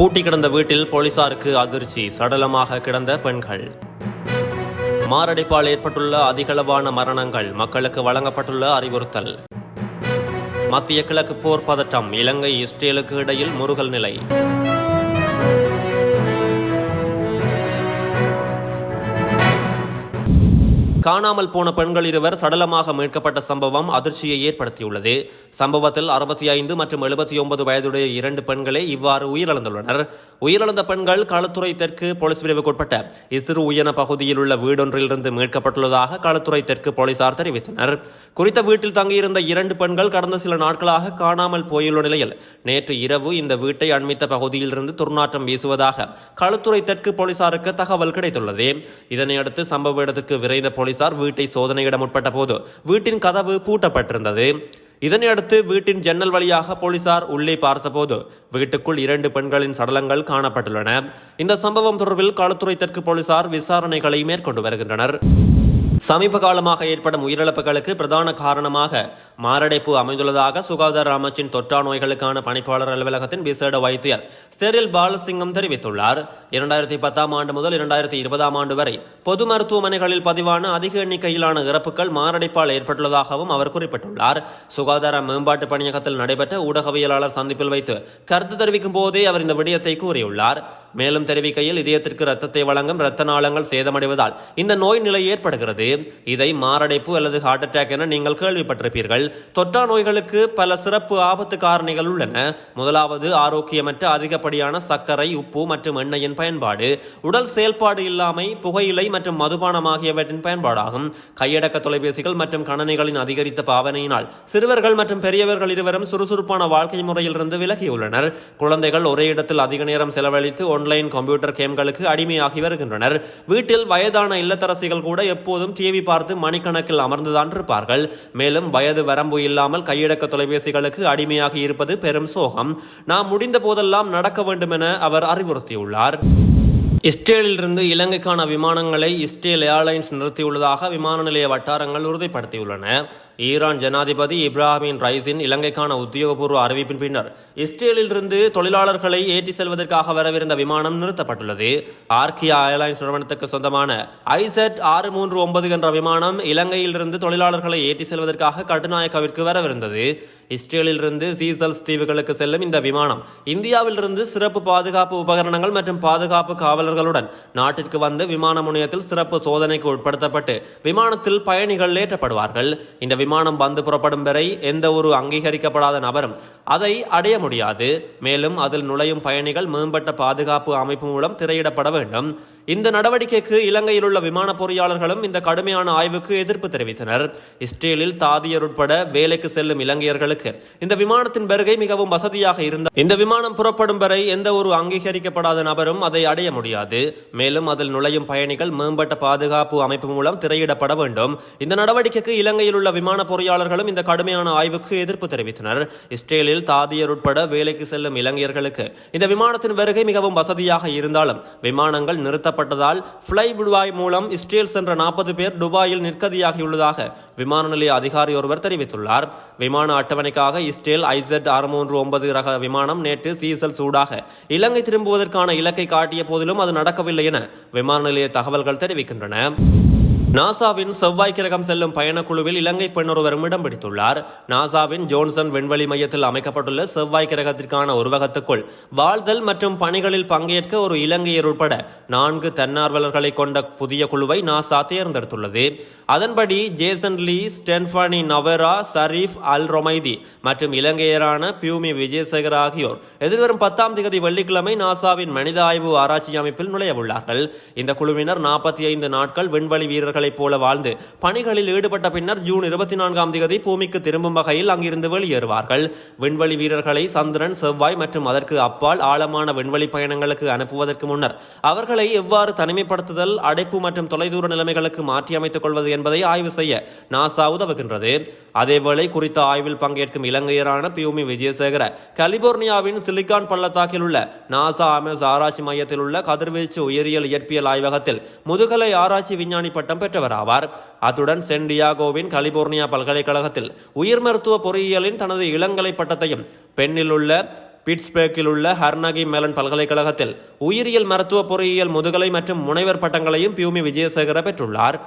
பூட்டி கிடந்த வீட்டில் போலீசாருக்கு அதிர்ச்சி. சடலமாக கிடந்த பெண்கள். மாரடைப்பால் ஏற்பட்டுள்ள அதிகளவான மரணங்கள் மக்களுக்கு வழங்கப்பட்டுள்ள அறிவுறுத்தல். மத்திய கிழக்கு போர் பதட்டம் இலங்கை இஸ்ரேலுக்கு இடையில் முருகல் நிலை. காணாமல் போன பெண்கள் இருவர் சடலமாக மீட்கப்பட்ட சம்பவம் அதிர்ச்சியை ஏற்படுத்தியுள்ளது. சம்பவத்தில் அறுபத்தி ஐந்து மற்றும் எழுபத்தி ஒன்பது வயதுடைய இரண்டு பெண்களே இவ்வாறு உயிரிழந்துள்ளனர். உயிரிழந்த பெண்கள் களத்துறை தெற்கு போலீஸ் பிரிவுக்குட்பட்ட இசிறு உயன பகுதியில் உள்ள வீடொன்றிலிருந்து மீட்கப்பட்டுள்ளதாக களத்துறை தெற்கு போலீசார் தெரிவித்தனர். குறித்த வீட்டில் தங்கியிருந்த இரண்டு பெண்கள் கடந்த சில நாட்களாக காணாமல் போயுள்ள நிலையில் நேற்று இரவு இந்த வீட்டை அண்மித்த பகுதியிலிருந்து துர்நாற்றம் வீசுவதாக களத்துறை தெற்கு போலீசாருக்கு தகவல் கிடைத்துள்ளது. இதனையடுத்து சம்பவ இடத்துக்கு விரைந்த போலீஸ் போலீசார் வீட்டை சோதனையிட முற்பட்ட போது வீட்டின் கதவு பூட்டப்பட்டிருந்தது. இதனையடுத்து வீட்டின் ஜன்னல் வழியாக போலீசார் உள்ளே பார்த்தபோது வீட்டுக்குள் இரண்டு பெண்களின் சடலங்கள் காணப்பட்டுள்ளன. இந்த சம்பவம் தொடர்பில் களத்துறை தெற்கு போலீசார் விசாரணைகளை மேற்கொண்டு வருகின்றனர். சமீப காலமாக ஏற்படும் உயிரிழப்புகளுக்கு பிரதான காரணமாக மாரடைப்பு அமைந்துள்ளதாக சுகாதார அமைச்சின் தொற்றா நோய்களுக்கான பணிப்பாளர் அலுவலகத்தின் விசேட வைத்தியர் ஸ்டெரில் பாலசிங்கம் தெரிவித்துள்ளார். இரண்டாயிரத்தி பத்தாம் ஆண்டு முதல் இரண்டாயிரத்தி இருபதாம் ஆண்டு வரை பொது மருத்துவமனைகளில் பதிவான அதிக எண்ணிக்கையிலான இறப்புகள் மாரடைப்பால் ஏற்பட்டுள்ளதாகவும் அவர் குறிப்பிட்டுள்ளார். சுகாதார மேம்பாட்டு பணியகத்தில் நடைபெற்ற ஊடகவியலாளர் சந்திப்பில் வைத்து கருத்து தெரிவிக்கும் போதே அவர் இந்த விடயத்தை கூறியுள்ளார். மேலும் தெரிவிக்கையில் இதயத்திற்கு ரத்தத்தை வழங்கும் இரத்த நாளங்கள் சேதமடைவதால் இந்த நோய் நிலை ஏற்படுகிறது. இதை மாரடைப்பு அல்லது ஹார்ட் அட்டாக் என நீங்கள் கேள்விப்பட்டிருப்பீர்கள். தொற்றா நோய்களுக்கு பல சிறப்பு ஆபத்து காரணிகள் உள்ளன. முதலாவது ஆரோக்கியமற்ற அதிகப்படியான சர்க்கரை உப்பு மற்றும் எண்ணெயின் பயன்பாடு உடல் செயல்பாடு இல்லாமை புகையிலை மற்றும் மதுபானம் ஆகியவற்றின் பயன்பாடாகும். கையடக்க தொலைபேசிகள் மற்றும் கணனிகளின் அதிகரித்த பாவனையினால் சிறுவர்கள் மற்றும் பெரியவர்கள் இருவரும் சுறுசுறுப்பான வாழ்க்கை முறையிலிருந்து விலகியுள்ளனர். குழந்தைகள் ஒரே இடத்தில் அதிக நேரம் செலவழித்து ஆன்லைன் கம்ப்யூட்டர் கேம்களுக்கு அடிமையாகி வருகின்றனர். வீட்டில் வயதான இல்லத்தரசிகள் கூட எப்போதும் டிவி பார்த்து மணிக்கணக்கில் அமர்ந்துதான் இருப்பார்கள். மேலும் வயது வரம்பு இல்லாமல் கையடக்க தொலைபேசிகளுக்கு அடிமையாகி இருப்பது பெரும் சோகம். நாம் முடிந்த போதெல்லாம் நடக்க வேண்டும் என அவர் அறிவுறுத்தியுள்ளார். இஸ்ரேலிலிருந்து இலங்கைக்கான விமானங்களை இஸ்ரேல் ஏர்லைன்ஸ் நிறுத்தியுள்ளதாக விமான நிலைய வட்டாரங்கள் உறுதிப்படுத்தியுள்ளன. ஈரான் ஜனாதிபதி இப்ராஹிமின் ரைஸின் இலங்கைக்கான உத்தியோகபூர்வ அறிவிப்பின் பின்னர் இஸ்ரேலிலிருந்து தொழிலாளர்களை ஏற்றி செல்வதற்காக வரவிருந்த விமானம் நிறுத்தப்பட்டுள்ளது. ஆர்கியா ஏர்லைன்ஸ் நிறுவனத்துக்கு சொந்தமான ஐசெட் ஆறு மூன்று ஒன்பது என்ற விமானம் இலங்கையிலிருந்து தொழிலாளர்களை ஏற்றி செல்வதற்காக கட்டுநாயக்காவிற்கு வரவிருந்தது. இஸ்ரேலிலிருந்து சீசல்ஸ் தீவுகளுக்கு செல்லும் இந்த விமானம் இந்தியாவிலிருந்து சிறப்பு பாதுகாப்பு உபகரணங்கள் மற்றும் பாதுகாப்பு வீரர்களுடன் நாட்டிற்கு வந்து விமான முனையத்தில் சிறப்பு சோதனைக்கு உட்படுத்தப்பட்டு விமானத்தில் பயணிகள் ஏற்றப்படுவார்கள். இந்த விமானம் வந்து புறப்படும் வரை எந்த ஒரு அங்கீகரிக்கப்படாத நபரும் அதை அடைய முடியாது. மேலும் அதில் நுழையும் பயணிகள் மேம்பட்ட பாதுகாப்பு அமைப்பு மூலம் திரையிடப்பட வேண்டும். இந்த நடவடிக்கைக்கு இலங்கையில் உள்ள விமான பொறியாளர்களும் இந்த கடுமையான ஆய்வுக்கு எதிர்ப்பு தெரிவித்தனர். இஸ்ரேலில் தாதியர் உட்பட வேலைக்கு செல்லும் இலங்கையர்களுக்கு இந்த விமானத்தின் வருகை மிகவும் வசதியாக இருந்த இந்த விமானம் புறப்படும் வரை எந்த ஒரு அங்கீகரிக்கப்படாத நபரும் அதை அடைய முடியாது. மேலும் அதில் நுழையும் பயணிகள் மேம்பட்ட பாதுகாப்பு அமைப்பு மூலம் திரையிடப்பட வேண்டும். இந்த நடவடிக்கைக்கு இலங்கையில் உள்ள விமான பொறியாளர்களும் இந்த கடுமையான ஆய்வுக்கு எதிர்ப்பு தெரிவித்தனர். இஸ்ரேலில் தாதியர் உட்பட வேலைக்கு செல்லும் இலங்கையர்களுக்கு இந்த விமானத்தின் வருகை மிகவும் வசதியாக இருந்தாலும் விமானங்கள் நிறுத்த நடத்தப்பட்டதால் ஃப்ளை விடுவாய் மூலம் இஸ்ரேல் சென்ற நாற்பது பேர் துபாயில் நிற்கதியாகியுள்ளதாக விமான நிலைய அதிகாரி ஒருவர் தெரிவித்துள்ளார். விமான அட்டவணைக்காக இஸ்ரேல் ஐசெட் ஆறு மூன்று ஒன்பது ரக விமானம் நேற்று சீசல் சூடாக இலங்கை திரும்புவதற்கான இலக்கை காட்டிய போதிலும் அது நடக்கவில்லை என விமான நிலைய தகவல்கள் தெரிவிக்கின்றன. நாசாவின் செவ்வாய் கிரகம் செல்லும் பயணக்குழுவில் இலங்கை பெண் ஒருவரும் இடம் பிடித்துள்ளார். நாசாவின் ஜோன்சன் விண்வெளி மையத்தில் அமைக்கப்பட்டுள்ள செவ்வாய் கிரகத்திற்கான உருவகத்துக்குள் வாழ்தல் மற்றும் பணிகளில் பங்கேற்க ஒரு இலங்கையர் உட்பட நான்கு தன்னார்வலர்களை கொண்ட புதிய குழுவை நாசா தேர்ந்தெடுத்துள்ளது. அதன்படி ஜேசன் லீ ஸ்டென்ஃபானி நவரா சரீஃப் அல் ரொமைதி மற்றும் இலங்கையரான பியூமி விஜயசேகர் ஆகியோர் எதிர்வரும் பத்தாம் தேதி வெள்ளிக்கிழமை நாசாவின் மனித ஆய்வு ஆராய்ச்சி அமைப்பில் நுழையவுள்ளார்கள். இந்த குழுவினர் நாற்பத்தி ஐந்து நாட்கள் விண்வெளி வீரர்களைப் போல வாழ்ந்து பணிகளில் ஈடுபட்ட பின்னர் ஜூன் இருபத்தி நான்காம் தேதி பூமிக்கு திரும்பும் வகையில் அங்கிருந்து வெளியேறுவார்கள். விண்வெளி வீரர்களை சந்திரன் செவ்வாய் மற்றும் அதற்கு அப்பால் ஆழமான விண்வெளி பயணங்களுக்கு அனுப்புவதற்கு முன்னர் அவர்களை எவ்வாறு தனிமைப்படுத்துதல் அடைப்பு மற்றும் தொலைதூர நிலைமைகளுக்கு மாற்றி அமைத்துக் கொள்வது என்பதை ஆய்வு செய்ய நாசா உதவுகின்றது. அதேவேளை குறித்த ஆய்வில் பங்கேற்கும் இலங்கையரான பியூமி விஜயசேகர கலிபோர்னியாவின் சிலிகான் பள்ளத்தாக்கில் உள்ள நாசா அமெஸ் ஆராய்ச்சி மையத்தில் உள்ள கதிர்வீச்சு உயிரியல் இயற்பியல் ஆய்வகத்தில் முதுகலை ஆராய்ச்சி விஞ்ஞானி பட்டம் பெற்றவர் ஆவார். அத்துடன் சென் டியாகோவின் கலிபோர்னியா பல்கலைக்கழகத்தில் உயிர் மருத்துவ பொறியியலின் தனது இளங்கலை பட்டத்தையும் பெண்ணில் உள்ள பிட்ஸ்பர்க்கில் உள்ள ஹர்னகி மெலன் பல்கலைக்கழகத்தில் உயிரியல் மருத்துவ பொறியியல் முதுகலை மற்றும் முனைவர் பட்டங்களையும் பியூமி விஜயசேகர பெற்றுள்ளார்.